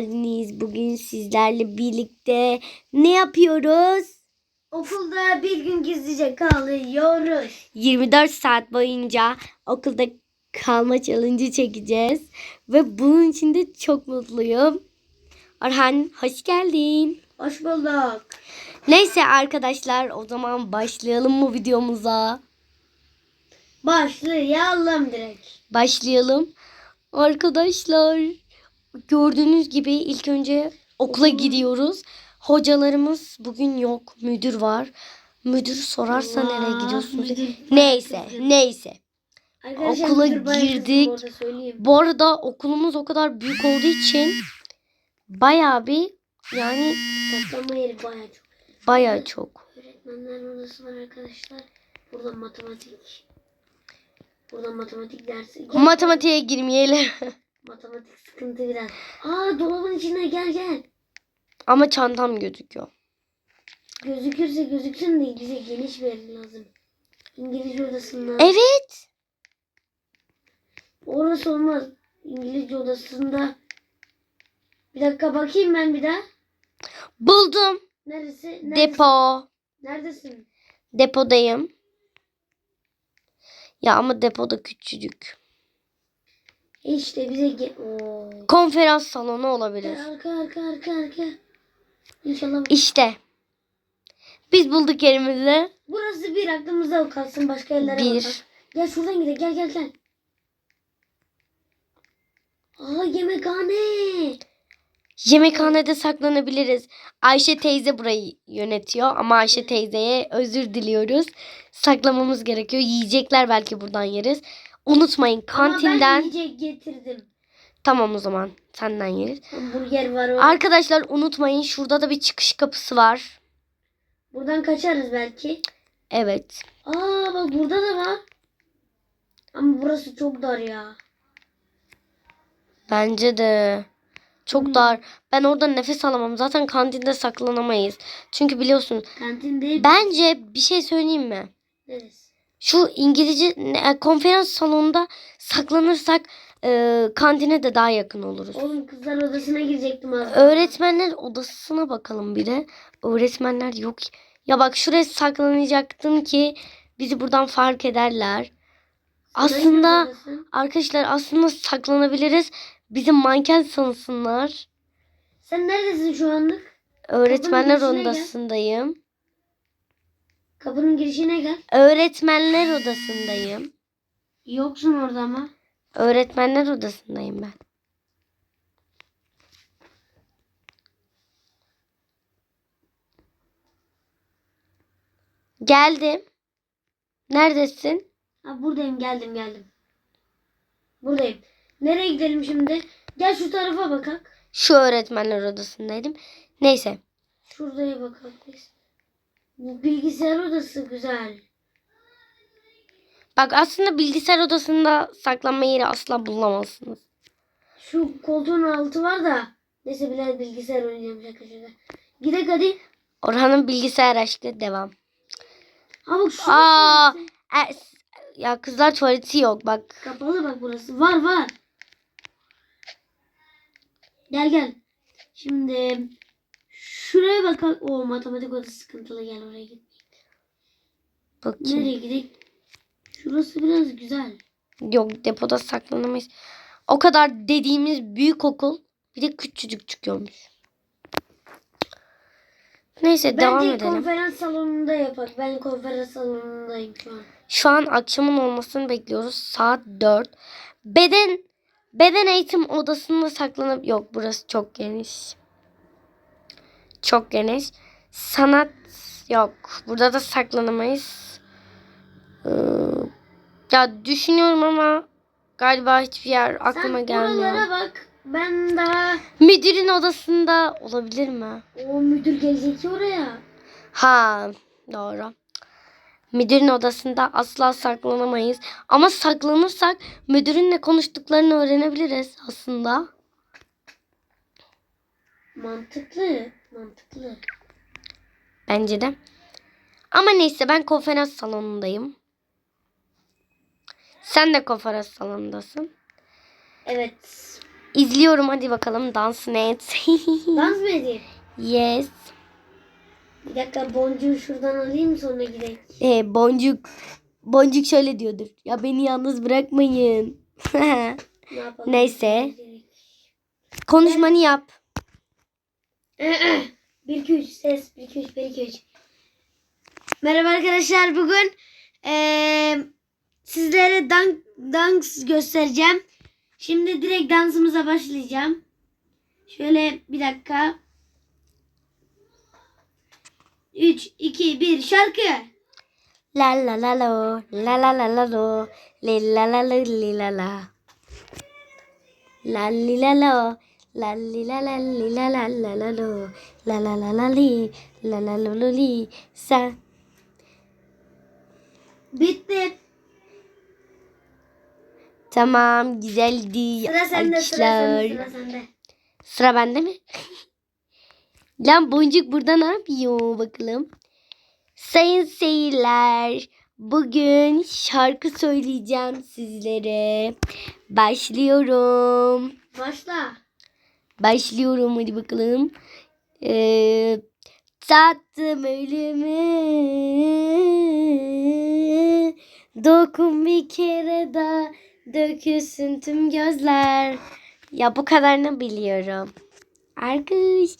geldiniz. Bugün sizlerle birlikte ne yapıyoruz? Okulda bir gün gizlice kalıyoruz. 24 saat boyunca okulda kalma challenge çekeceğiz. Ve bunun için de çok mutluyum. Orhan hoş geldin. Hoş bulduk. Neyse arkadaşlar o zaman başlayalım mı videomuza? Başlayalım direkt. Başlayalım. Arkadaşlar gördüğünüz gibi ilk önce okula gidiyoruz. Hocalarımız bugün yok. Müdür var. Müdür sorarsa Allah, nereye gidiyorsunuz? müdür Neyse, kızgın. neyse. Arkadaşlar Okula müdür girdik. bu arada söyleyeyim. Bu arada okulumuz o kadar büyük olduğu için bayağı bir yani Saklama yeri bayağı çok. bayağı çok. Öğretmenler odası var arkadaşlar. Burada matematik. Burada matematik dersi. Matematiğe girmeyelim. matematik sıkıntı biraz. Aa dolabın içine gel gel. Ama çantam gözüküyor. Gözükürse gözüksün de bize geniş bir yer lazım. İngilizce odasında. Evet. Orası olmaz. İngilizce odasında. Bir dakika bakayım ben bir daha. Buldum. Neresi? Neredesin? Depo. Neredesin? Depodayım. Ya ama depoda küçücük. İşte bize ge Oo. Konferans salonu olabilir. Arka arka arka arka. İnşallah. İşte. Biz bulduk yerimizi. Burası bir aklımızda kalsın başka yerlere Bir. bakalım. Gel şuradan gidelim gel gel gel. Aa yemekhane. Yemekhanede saklanabiliriz. Ayşe teyze burayı yönetiyor ama Ayşe teyzeye özür diliyoruz. Saklamamız gerekiyor. Yiyecekler belki buradan yeriz. Unutmayın Ama ben kantinden. yiyecek getirdim. Tamam o zaman senden yeriz. Hamburger var o. Arkadaşlar unutmayın şurada da bir çıkış kapısı var. Buradan kaçarız belki. Evet. Aa bak burada da var. Ama burası çok dar ya. Bence de. Çok dar. Ben orada nefes alamam. Zaten kantinde saklanamayız. Çünkü biliyorsunuz. Kantinde Bence bir şey söyleyeyim mi? Neresi? Şu İngilizce ne- konferans salonunda saklanırsak e, kantine de daha yakın oluruz. Oğlum kızlar odasına girecektim az. daha. Öğretmenler odasına bakalım bir de. Öğretmenler yok. Ya bak şuraya saklanacaktım ki bizi buradan fark ederler. Aslında arkadaşlar aslında saklanabiliriz. Bizi manken sansınlar. Sen neredesin şu anlık? Öğretmenler odasındayım. Kapının girişine gel. Öğretmenler odasındayım. Yoksun orada ama. Öğretmenler odasındayım ben. Geldim. Neredesin? Ha buradayım geldim geldim. Buradayım. Nereye gidelim şimdi? Gel şu tarafa bakak. Şu öğretmenler odasındaydım. Neyse. Şuraya bakalım biz. Bu bilgisayar odası güzel. Bak aslında bilgisayar odasında saklanma yeri asla bulamazsınız. Şu koltuğun altı var da. Neyse biraz bilgisayar oynayacağım şaka şaka. Gidek hadi. Orhan'ın bilgisayar aşkı devam. Bak şu Aa, e, ya kızlar tuvaleti yok bak. Kapalı bak burası. Var var. Gel gel. Şimdi şuraya bakalım. O matematik odası sıkıntılı gel oraya git. Bakayım. Nereye gidelim? Şurası biraz güzel. Yok depoda saklanamayız. O kadar dediğimiz büyük okul bir de küçücük çıkıyormuş. Neyse Bence devam edelim. konferans salonunda yapak. Ben konferans salonundayım şu an. Şu an akşamın olmasını bekliyoruz. Saat 4. Beden beden eğitim odasında saklanıp yok burası çok geniş. Çok geniş. Sanat yok. Burada da saklanamayız. Ee, ya düşünüyorum ama galiba hiçbir yer aklıma Sen gelmiyor. oralara bak. Ben daha Müdürün odasında olabilir mi? o müdür gelecek oraya. Ha doğru. Müdürün odasında asla saklanamayız. Ama saklanırsak müdürünle konuştuklarını öğrenebiliriz aslında. Mantıklı. Mantıklı. Bence de. Ama neyse ben konferans salonundayım. Sen de konferans salonundasın. Evet. İzliyorum hadi bakalım dansını et. Dans mı edeyim? yes. Bir dakika boncuğu şuradan alayım sonra gidelim. Ee, boncuk boncuk şöyle diyordur. Ya beni yalnız bırakmayın. Ne yapalım? Neyse. Konuşmanı yap. 1 2 3 ses 1 2 3 1 2 3. Merhaba arkadaşlar bugün eee, sizlere dans, dans göstereceğim. Şimdi direkt dansımıza başlayacağım. Şöyle bir dakika. 3 2 1 şarkı. La la la lo, la la la la lo, li la la li la la. La li la lo, la li la la li la la la la lo, la la la la li, la la lo lo li. Sen Bitti. tamam güzeldi. Sıra sende sıra sende sıra sende. Sıra bende mi? Lan boncuk burada ne yapıyor bakalım. Sayın seyirciler, bugün şarkı söyleyeceğim sizlere. Başlıyorum. Başla. Başlıyorum hadi bakalım. Ee, tattım ölümü. Dokun bir kere daha dökülsün tüm gözler. Ya bu kadarını biliyorum. Arkadaş.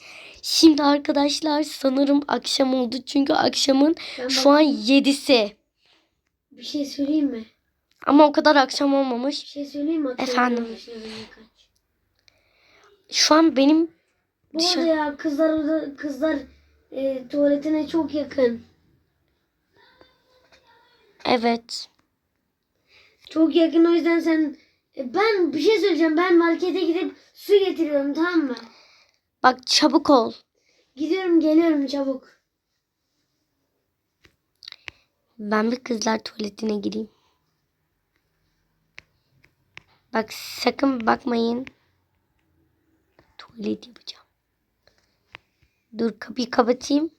Şimdi arkadaşlar sanırım akşam oldu. Çünkü akşamın Ben şu an yedisi. Bir şey söyleyeyim mi? Ama o kadar akşam olmamış. Bir şey söyleyeyim mi? Akşam Efendim? Şu an benim Bu Dışarı- arada ya kızlar kızlar e, tuvaletine çok yakın. evet. Çok yakın o yüzden sen e, ben bir şey söyleyeceğim. Ben markete gidip su getiriyorum tamam mı? Bak çabuk ol. Gidiyorum geliyorum çabuk. Ben bir kızlar tuvaletine gireyim. Bak sakın bakmayın. Tuvalet yapacağım. Dur kapıyı kapatayım.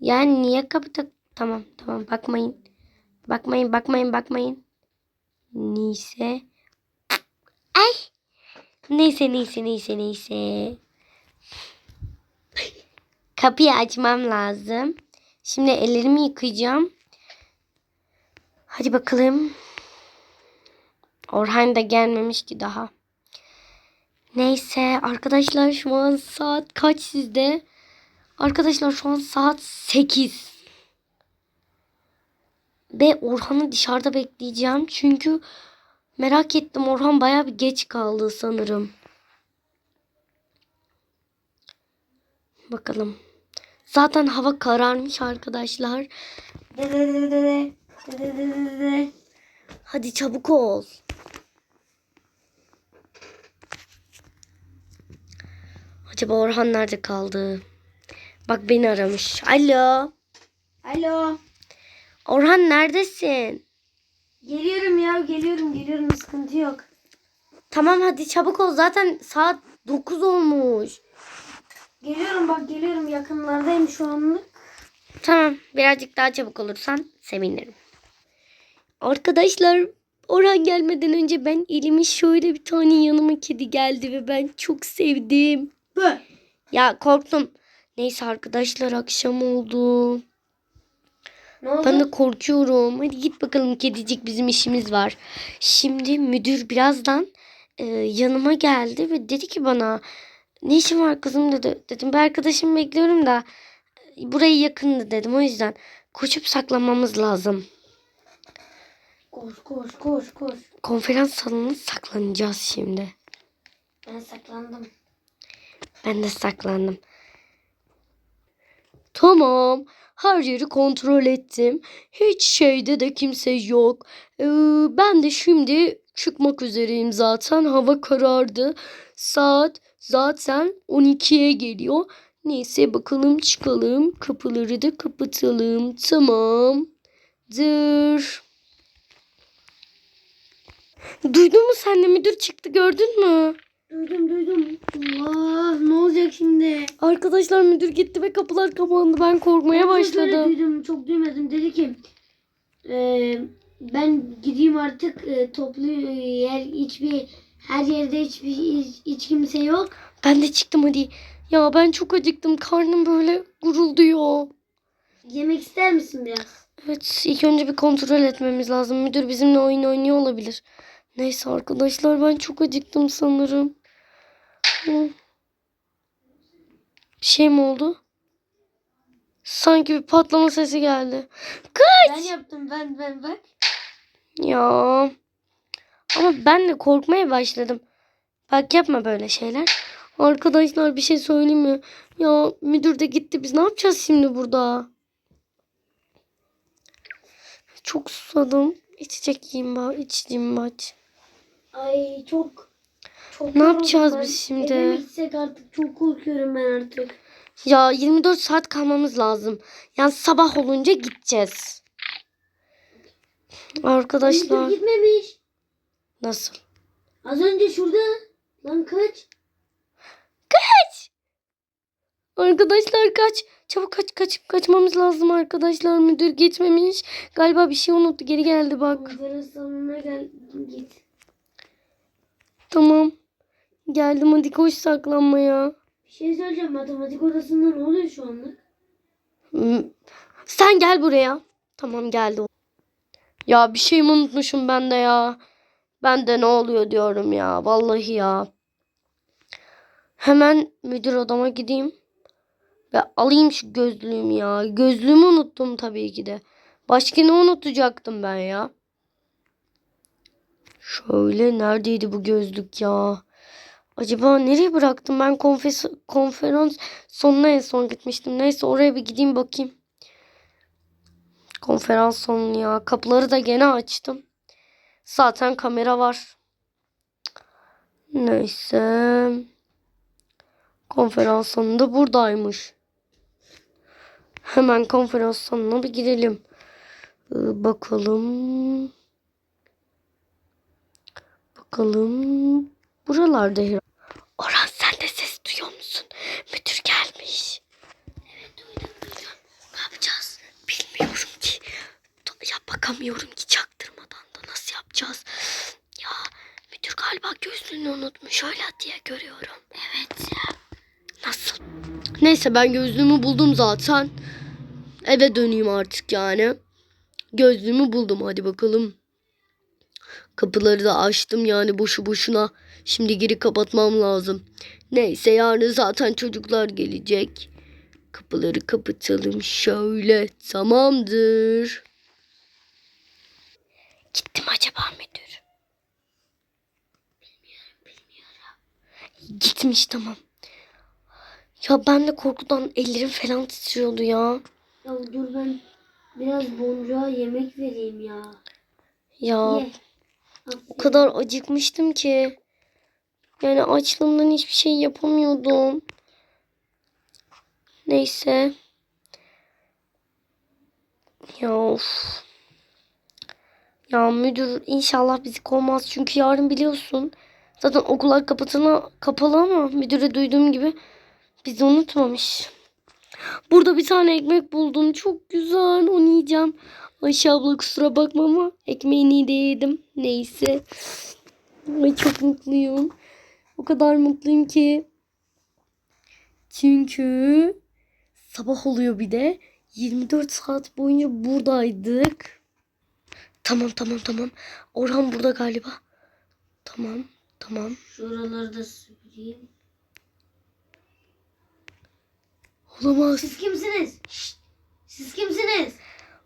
Yani niye kapatak? Tamam tamam bakmayın. Bakmayın bakmayın bakmayın. Neyse. Ay. Neyse neyse neyse neyse. Kapıyı açmam lazım. Şimdi ellerimi yıkayacağım. Hadi bakalım. Orhan da gelmemiş ki daha. Neyse arkadaşlar şu an saat kaç sizde? Arkadaşlar şu an saat 8. Ve Orhan'ı dışarıda bekleyeceğim. Çünkü merak ettim Orhan baya bir geç kaldı sanırım. Bakalım. Zaten hava kararmış arkadaşlar. Hadi çabuk ol. Acaba Orhan nerede kaldı? Bak beni aramış. Alo. Alo. Orhan neredesin? Geliyorum ya geliyorum geliyorum sıkıntı yok. Tamam hadi çabuk ol. Zaten saat 9 olmuş. Geliyorum bak geliyorum yakınlardayım şu anlık. Tamam birazcık daha çabuk olursan sevinirim. Arkadaşlar Orhan gelmeden önce ben elime şöyle bir tane yanıma kedi geldi ve ben çok sevdim. Bu. Ya korktum. Neyse arkadaşlar akşam oldu. Ne oldu? Ben de korkuyorum. Hadi git bakalım kedicik bizim işimiz var. Şimdi müdür birazdan e, yanıma geldi ve dedi ki bana ne işin var kızım dedi. Dedim bir arkadaşımı bekliyorum da e, burayı yakındı dedim o yüzden koşup saklanmamız lazım. Koş koş koş koş. Konferans salonuna saklanacağız şimdi. Ben saklandım. Ben de saklandım. Tamam. Her yeri kontrol ettim. Hiç şeyde de kimse yok. Ee, ben de şimdi çıkmak üzereyim zaten. Hava karardı. Saat zaten 12'ye geliyor. Neyse bakalım çıkalım. Kapıları da kapatalım. Tamamdır. Duydun mu sen de müdür çıktı gördün mü? Duydum duydum. Allah ne olacak şimdi? Arkadaşlar müdür gitti ve kapılar kapandı. Ben korkmaya böyle başladım. Duydum çok duymadım. Dedi ki e, ben gideyim artık e, toplu yer hiçbir Her yerde hiçbir hiç, hiç kimse yok. Ben de çıktım hadi. Ya ben çok acıktım. Karnım böyle gurulduyor. Yemek ister misin biraz? Evet ilk önce bir kontrol etmemiz lazım. Müdür bizimle oyun oynuyor olabilir. Neyse arkadaşlar ben çok acıktım sanırım. Bir şey mi oldu? Sanki bir patlama sesi geldi. Ben yaptım ben ben bak. Ya. Ama ben de korkmaya başladım. Bak yapma böyle şeyler. Arkadaşlar bir şey söyleyeyim mi? Ya müdür de gitti. Biz ne yapacağız şimdi burada? Çok susadım. İçecek yiyeyim bari. İçeceğim maç. Ay çok çok Ne yapacağız ben. biz şimdi? Eve gitsek artık çok korkuyorum ben artık. Ya 24 saat kalmamız lazım. Yani sabah olunca gideceğiz. Müdür Arkadaşlar gitmemiş. nasıl? Az önce şurada. Lan kaç. Arkadaşlar kaç. Çabuk kaç kaç kaçmamız lazım arkadaşlar. Müdür gitmemiş. Galiba bir şey unuttu. Geri geldi bak. Salonuna gel git. Tamam. Geldim hadi koş saklanmaya. Bir şey söyleyeceğim matematik odasında ne oluyor şu anlık? Hmm. Sen gel buraya. Tamam geldi. Ya bir şey mi unutmuşum ben de ya. Ben de ne oluyor diyorum ya. Vallahi ya. Hemen müdür odama gideyim. Ve alayım şu gözlüğümü ya. Gözlüğümü unuttum tabii ki de. Başka ne unutacaktım ben ya? Şöyle neredeydi bu gözlük ya? Acaba nereye bıraktım? Ben konfes konferans sonuna en son gitmiştim. Neyse oraya bir gideyim bakayım. Konferans sonu ya. Kapıları da gene açtım. Zaten kamera var. Neyse. Konferans sonunda buradaymış. Hemen konferans sonuna bir gidelim. Ee, bakalım. Bakalım. Buralarda herhalde. Orhan sen de ses duyuyor musun? Müdür gelmiş. Evet duydum duydum. Ne yapacağız? Bilmiyorum ki. Ya bakamıyorum ki çaktırmadan da nasıl yapacağız? Ya müdür galiba gözlüğünü unutmuş öyle diye görüyorum. Evet. Nasıl? Neyse ben gözlüğümü buldum zaten. Eve döneyim artık yani. Gözlüğümü buldum hadi bakalım. Kapıları da açtım yani boşu boşuna. Şimdi geri kapatmam lazım. Neyse yarın zaten çocuklar gelecek. Kapıları kapatalım şöyle. Tamamdır. Gittim acaba müdür? Gitmiş tamam. Ya ben de korkudan ellerim falan titriyordu ya. Ya dur ben biraz boncuğa yemek vereyim ya. Ya Ye. o kadar acıkmıştım ki. Yani açlığımdan hiçbir şey yapamıyordum. Neyse. Ya of. Ya müdür inşallah bizi kovmaz. Çünkü yarın biliyorsun. Zaten okullar kapatına, kapalı ama müdüre duyduğum gibi bizi unutmamış. Burada bir tane ekmek buldum. Çok güzel. Onu yiyeceğim. Ayşe abla kusura bakma ama ekmeğini de yedim. Neyse. Ay çok mutluyum. O kadar mutluyum ki. Çünkü sabah oluyor bir de. 24 saat boyunca buradaydık. Tamam tamam tamam. Orhan burada galiba. Tamam tamam. Şuraları da süpüreyim. Olamaz. Siz kimsiniz? Şşt! Siz kimsiniz?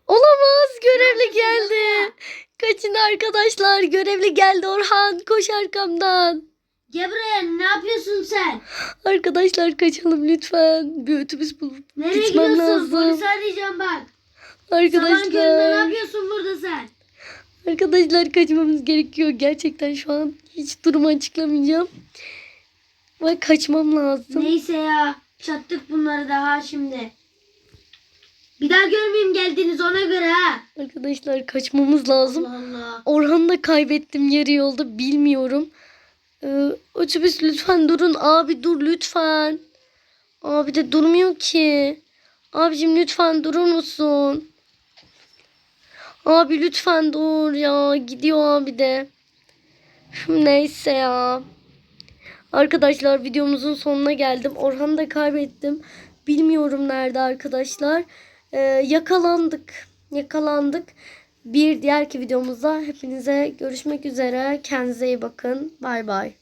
Olamaz. Görevli geldi. Kaçın arkadaşlar. Görevli geldi Orhan. Koş arkamdan. Gel buraya ne yapıyorsun sen? Arkadaşlar kaçalım lütfen. Bir otobüs bulup Nereye gitmem gidiyorsun? lazım. Polisi arayacağım bak. Sabah köründe ne Arkadaşlar. yapıyorsun burada sen? Arkadaşlar kaçmamız gerekiyor. Gerçekten şu an hiç durumu açıklamayacağım. Ve kaçmam lazım. Neyse ya. Çattık bunları daha şimdi. Bir daha görmeyeyim geldiniz ona göre ha. Arkadaşlar kaçmamız lazım. Allah Allah. Orhan'ı da kaybettim yarı yolda bilmiyorum. Ee, otobüs lütfen durun abi dur lütfen. Abi de durmuyor ki. Abicim lütfen durur musun? Abi lütfen dur ya gidiyor abi de. Neyse ya. Arkadaşlar videomuzun sonuna geldim. Orhan'ı da kaybettim. Bilmiyorum nerede arkadaşlar. Ee, yakalandık. Yakalandık. Bir diğerki videomuzda hepinize görüşmek üzere. Kendinize iyi bakın. Bay bay.